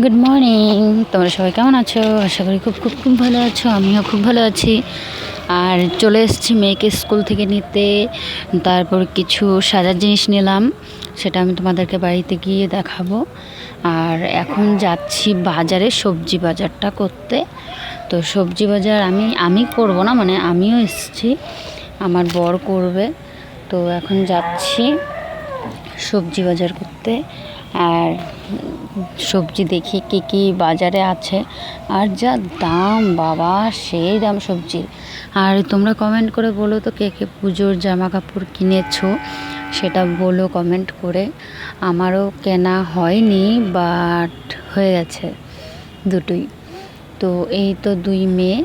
Good morning তোমরা সবাই কেমন আছো? আশা করি খুব খুব খুব ভালো আছো। আমিও খুব ভালো আছি। আর চলে এসেছি মেয়েকে স্কুল থেকে নিতে। তারপর কিছু সাজার জিনিস নিলাম। সেটা আমি তোমাদেরকে বাড়িতে গিয়ে দেখাবো। আর এখন যাচ্ছি বাজারে সবজি বাজারটা করতে। তো সবজি বাজার আমি আমি করব না মানে আমিও এসেছি। আমার বর করবে। তো এখন যাচ্ছি সবজি বাজার করতে। আর সবজি দেখি কী কী বাজারে আছে। আর যা দাম, বাবা, সেই দাম সবজির আর তোমরা কমেন্ট করে বলো তো কে কে পুজোর জামা কাপড় কিনেছো? সেটা বলো কমেন্ট করে। আমারও কেনা হয়নি বাট হয়ে গেছে দুটোই। তো এই তো দুই মেয়ে।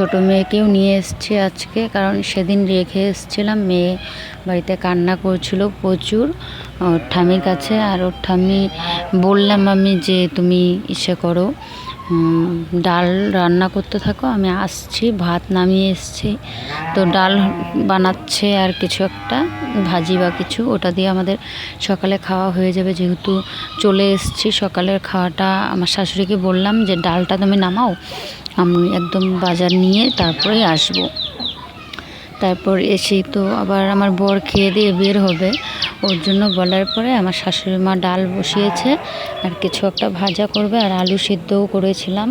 ছোটো মেয়েকেও নিয়ে এসছি আজকে, কারণ সেদিন রেখে এসছিলাম। মেয়ে বাড়িতে কান্না করছিল প্রচুর। ওর ঠামির কাছে, আর ওর ঠামি বললাম আমি যে, তুমি ইসে করো ডাল রান্না করতে থাকো। আমি আসছি, ভাত নামিয়ে এসছি। তো ডাল বানাচ্ছে আর কিছু একটা, ভাজি বা কিছু, ওটা দিয়ে আমাদের সকালে খাওয়া হয়ে যাবে। যেহেতু চলে এসছি, সকালের খাওয়াটা আমার শাশুড়িকে বললাম যে, ডালটা তুমি নামাও। আমি একদম বাজার নিয়ে তারপরে আসব। তারপর এসেই তো আবার আমার বর খেয়ে দিয়ে বের হবে। ওর জন্য বলার পরে আমার শাশুড়ি মা ডাল বসিয়েছে, আর কিছু একটা ভাজা করবে, আর আলু সিদ্ধও করেছিলাম।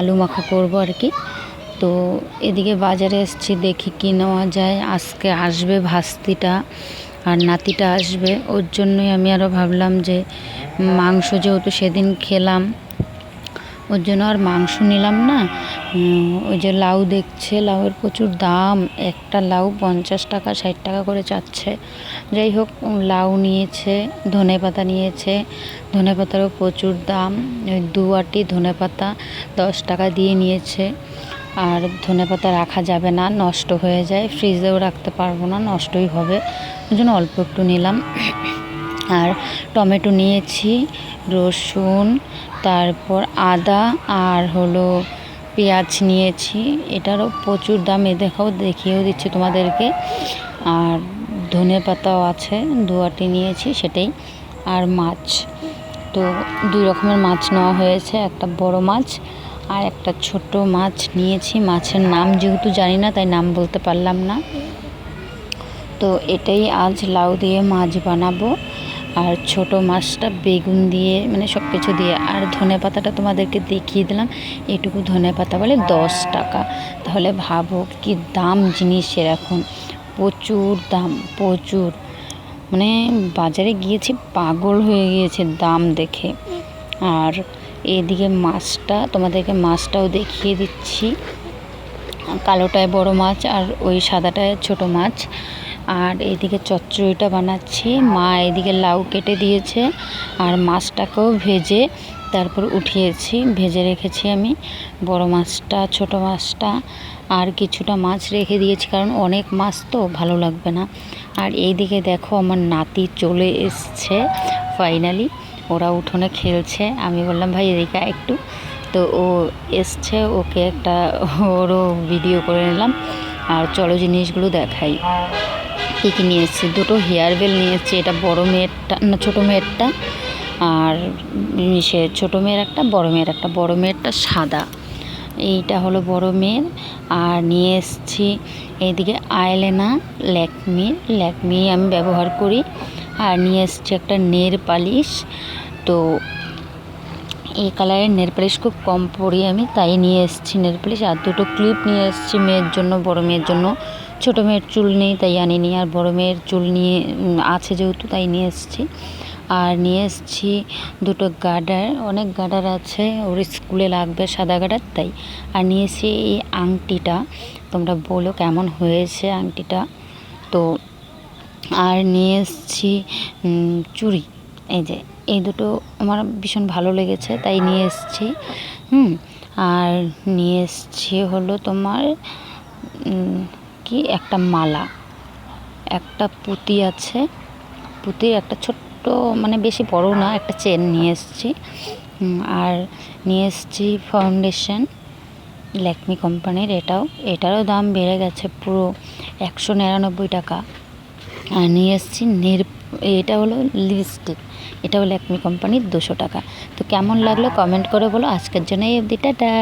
আলু মাখা করব আর কি। তো এদিকে বাজারে এসেছি, দেখি কী নেওয়া যায়। আজকে আসবে ভাস্তিটা, আর নাতিটা আসবে। ওর জন্যই আমি আরও ভাবলাম যে মাংস যেহেতু সেদিন খেলাম ওর জন্য আর মাংস নিলাম না। ওই যে লাউ দেখছে, লাউয়ের প্রচুর দাম। একটা লাউ পঞ্চাশ টাকা, ষাট টাকা করে চাচ্ছে। যাই হোক লাউ নিয়েছে, ধনে পাতা নিয়েছে। ধনে পাতারও প্রচুর দাম। ওই দু আটি ধনে পাতা দশ টাকা দিয়ে নিয়েছে। আর ধনে পাতা রাখা যাবে না, নষ্ট হয়ে যায়। ফ্রিজেও রাখতে পারব না, নষ্টই হবে। ওই জন্য অল্প একটু নিলাম। আর টমেটো নিয়েছি, রসুন, তারপর আদা আর হলো পেঁয়াজ নিয়েছি। এটারও প্রচুর দাম, এ দেখাও দেখিয়েও দিচ্ছি তোমাদেরকে। আর ধনে পাতাও আছে দু আটি নিয়েছি সেটাই। আর মাছ, তো দুই রকমের মাছ নেওয়া হয়েছে, একটা বড় মাছ আর একটা ছোট মাছ নিয়েছি। মাছের নাম যেহেতু জানি না, তাই নাম বলতে পারলাম না। তো এটাই আজ লাউ দিয়ে মাছ বানাবো। আর ছোট মাছটা বেগুন দিয়ে মানে সব কিছু দিয়ে। আর ধনে পাতাটা তোমাদেরকে দেখিয়ে দিলাম। এটুকু ধনে পাতা বলে দশ টাকা। তাহলে ভাবো কি দাম জিনিসের এখন। প্রচুর দাম, প্রচুর। মানে বাজারে গিয়েছি, পাগল হয়ে গিয়েছে দাম দেখে। আর এদিকে মাছটা, তোমাদেরকে মাছটাও দেখিয়ে দিচ্ছি। কালোটায় বড় মাছ আর ওই সাদাটায় ছোট মাছ। আর এদিকে চচ্চড়িটা বানাচ্ছি। মা এদিকে লাউ কেটে দিয়েছে আর মাছটাকেও ভেজে তারপর উঠিয়েছি। ভেজে রেখেছি আমি বড় মাছটা, ছোট মাছটা আর কিছুটা মাছ রেখে দিয়েছি কারণ অনেক মাছ তো, ভালো লাগবে না। আর এইদিকে দেখো আমার নাতি চলে এসছে ফাইনালি ওরা উঠোনে খেলছে। আমি বললাম, ভাই, এদিকে একটু। তো ও এসছে, ওকে একটা ওরও ভিডিও করে নিলাম। আর চলো জিনিসগুলো দেখাই। কী কী নিয়ে এসেছি দুটো হেয়ার বেল নিয়ে এসেছি এটা বড় মেয়েরটা, না, ছোটো মেয়েরটা আর সে ছোটো মেয়ের একটা, বড় মেয়ের একটা। বড় মেয়েরটা সাদা। এইটা হলো বড় মেয়ের। আর নিয়ে এসেছি এইদিকে আয়লেনা ল্যাকমি। ল্যাকমি আমি ব্যবহার করি। আর নিয়ে এসেছি একটা নের পালিশ। তো এই কালারের নেল পালিশ খুব কম পরি আমি, তাই নিয়ে এসেছি নেল পালিশ। আর দুটো ক্লিপ নিয়ে এসেছি মেয়ের জন্য, বড় মেয়ের জন্য। ছোটো মেয়ের চুল নেই, তাই আনিনি, আর বড় মেয়ের চুল নিয়ে আছে যেহেতু, তাই নিয়ে এসেছি। আর নিয়ে এসেছি দুটো গার্ডার অনেক গার্ডার আছে, ওর স্কুলে লাগবে সাদা গার্ডার তাই। আর নিয়ে এসেছি এই আংটিটা, তোমরা বলো কেমন হয়েছে আংটিটা। তো, আর নিয়ে এসেছি চুড়ি, এই যে, এই দুটো আমার ভীষণ ভালো লেগেছে, তাই নিয়ে এসেছি, হুম। আর নিয়ে এসেছি হলো তোমার কি? একটা মালা। একটা পুঁতি আছে। পুঁতির একটা ছোট্ট মানে বেশি বড় না, একটা চেন নিয়ে এসেছি। আর নিয়ে এসেছি ফাউন্ডেশন ল্যাকমি কোম্পানির। এটাও, এটারও দাম বেড়ে গেছে পুরো একশো নিরানব্বই টাকা। আর নিয়ে এসেছি নেল এটা হলো লিপস্টিক এটা হলো ল্যাকমি কোম্পানির দুশো টাকা। তো কেমন লাগল কমেন্ট করে বলো। আজকের জন্য এই অবধি, টাটা!